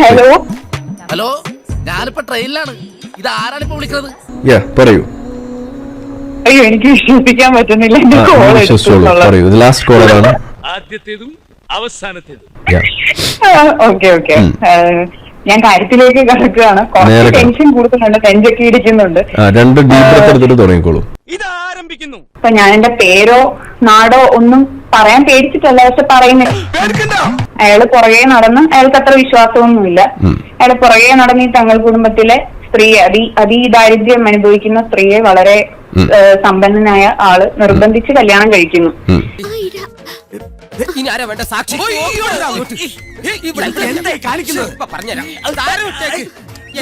Hello hello ഞാനിപ്പോ ട്രെയിനിലാണ് ഇത് ആരാണ് ഇപ്പൊ വിളിക്കുന്നത് യാ പറയൂ. അയ്യോ എനിക്ക് വിശ്വസിക്കാൻ പറ്റുന്നില്ല. എന്റെ ആ, കോൾ ഒന്ന് വിശ്വസിച്ചോളൂ. പറയൂ. ഇത് ലാസ്റ്റ് കോളറാണ് ആദ്യത്തേതും അവസാനത്തേതും. യാ ഓക്കെ ഓക്കെ ഞാൻ കാര്യത്തിലേക്ക് കിടക്കുകയാണ്. കുറച്ച് നേരെ. ടെൻഷൻ കൂടുതലുണ്ട്. നെഞ്ചൊക്കെ ഇടിക്കുന്നുണ്ട്. ആ രണ്ട് ഡീപ് ബ്രത്ത് എടുത്തിട്ട് തുടങ്ങിക്കോളൂ. ഇത് ആരംഭിക്കുന്നു? അപ്പൊ ഞാൻ എന്റെ പേരോ നാടോ ഒന്നും പറയാൻ പേടിച്ചിട്ടല്ല പക്ഷെ പറയുന്നില്ല അയാൾ പുറകെ നടന്ന് അയാൾക്ക് അത്ര വിശ്വാസമൊന്നുമില്ല. അയാൾ അയാൾ പുറകെ നടന്ന് ഈ തങ്ങൾ കുടുംബത്തിലെ സ്ത്രീ അതി അതിദാരിദ്ര്യം അനുഭവിക്കുന്ന സ്ത്രീയെ വളരെ സമ്പന്നനായ ആൾ നിർബന്ധിച്ച് കല്യാണം കഴിക്കുന്നു. ഇനി ആരാ വേണ്ട? സാക്ഷി.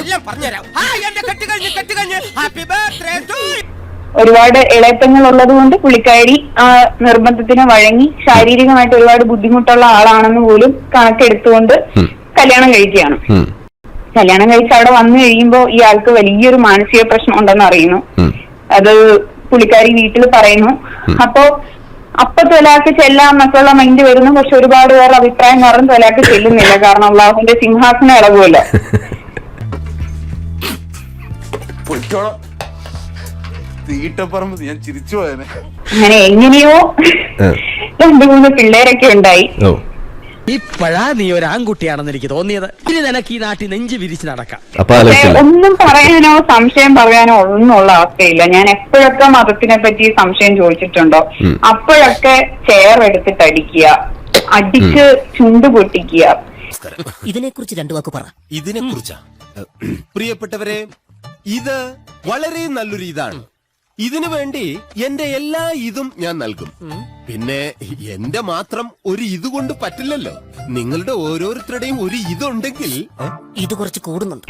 എല്ലാം പറഞ്ഞുതരാം. ആ എന്റെ കെട്ട് കഴിഞ്ഞ് കെട്ട് കഴിഞ്ഞ്. ഹാപ്പി ബർത്ത്ഡേ ടു ഒരുപാട് ഇളയപ്പങ്ങൾ ഉള്ളത് കൊണ്ട് പുള്ളിക്കാരി ആ നിർബന്ധത്തിന് വഴങ്ങി ശാരീരികമായിട്ട് ഒരുപാട് ബുദ്ധിമുട്ടുള്ള ആളാണെന്ന് പോലും കണക്കെടുത്തുകൊണ്ട്. കല്യാണം കഴിക്കുകയാണ്. കല്യാണം കഴിച്ച് അവിടെ വന്നു കഴിയുമ്പോൾ ഇയാൾക്ക് വലിയൊരു മാനസിക പ്രശ്നം ഉണ്ടെന്ന് അറിയുന്നു. അത് പുള്ളിക്കാരി വീട്ടിൽ പറയുന്നു. അപ്പോ അപ്പൊ തൊലാക്ക് ചെല്ലാം എന്നൊക്കെയുള്ള മൈൻഡ് വരുന്നു. പക്ഷെ ഒരുപാട് പേർ അഭിപ്രായം കാരണം തൊലാക്ക് ചെല്ലുന്നില്ല. കാരണം അള്ളാഹുവിന്റെ സിംഹാസന ഇളകുമല്ലോ തീട്ടപ്പറമ്പ് ഞാൻ ചിരിച്ചു പോയനെ. അങ്ങനെ എങ്ങനെയോ. രണ്ടു മൂന്ന് പിള്ളേരൊക്കെ ഉണ്ടായി. ഇപ്പഴാ നീ ഒരു ആൺകുട്ടിയാണെന്ന് എനിക്ക് തോന്നിയത്. ഇനി നിനക്ക് ഈ നാട്ടിൽ നെഞ്ച് വിരിച്ച് നടക്കാം. ഒന്നും പറയാനോ സംശയം പറയാനോ ഒന്നുള്ള അവസ്ഥയില്ല. ഞാൻ എപ്പോഴൊക്കെ മതത്തിനെ പറ്റി സംശയം ചോദിച്ചിട്ടുണ്ടോ. അപ്പോഴൊക്കെ ചെയർ എടുത്തിട്ട് അടിക്കുക അടിച്ച് ചുണ്ട് പൊട്ടിക്കുക. ഇതിനെ കുറിച്ച് രണ്ടു വാക്ക് പറ. ഇതിനെ കുറിച്ചാ പ്രിയപ്പെട്ടവരെ ഇത് വളരെ നല്ലൊരു ഇതാണ് ഇതിനു വേണ്ടി എന്റെ എല്ലാ ഇതും ഞാൻ നൽകും. പിന്നെ എന്റെ മാത്രം ഒരു ഇത് കൊണ്ട് പറ്റില്ലല്ലോ. നിങ്ങളുടെ ഓരോരുത്തരുടെയും ഒരു ഇതുണ്ടെങ്കിൽ? ഇത് കുറച്ച് കൂടുന്നുണ്ട്.